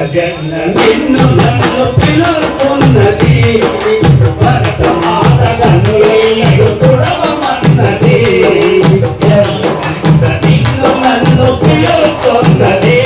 పిలుచుకున్నది నిన్ను నన్ను పిలుచుకున్నది భరత మాత కన్నులు తుడవమన్నది నిన్ను నన్ను పిలుచుకున్నది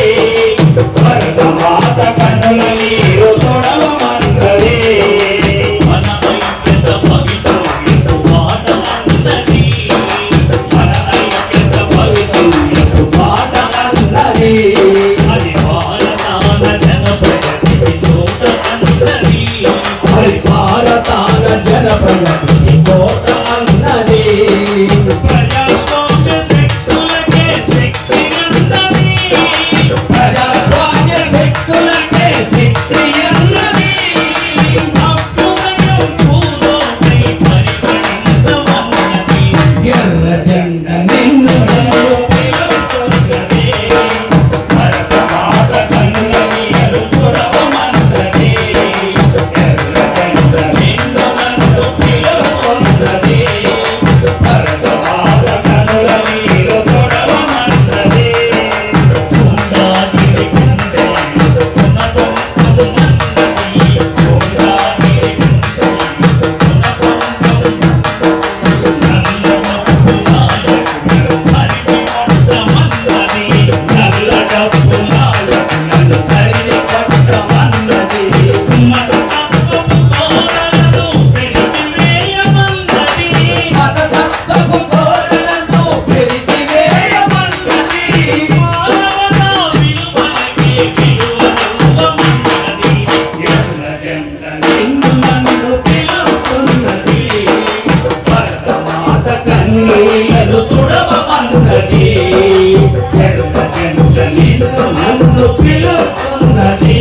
కన్నులు పిలుస్తున్నది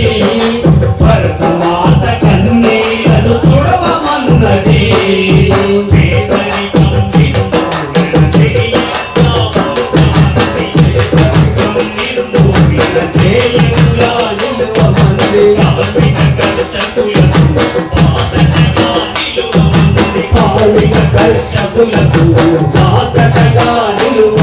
భరతమాత కన్నీలను చూడవమన్నది కలుషకులకు దాసటగా నిలువ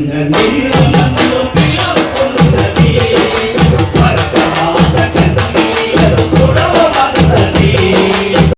in the.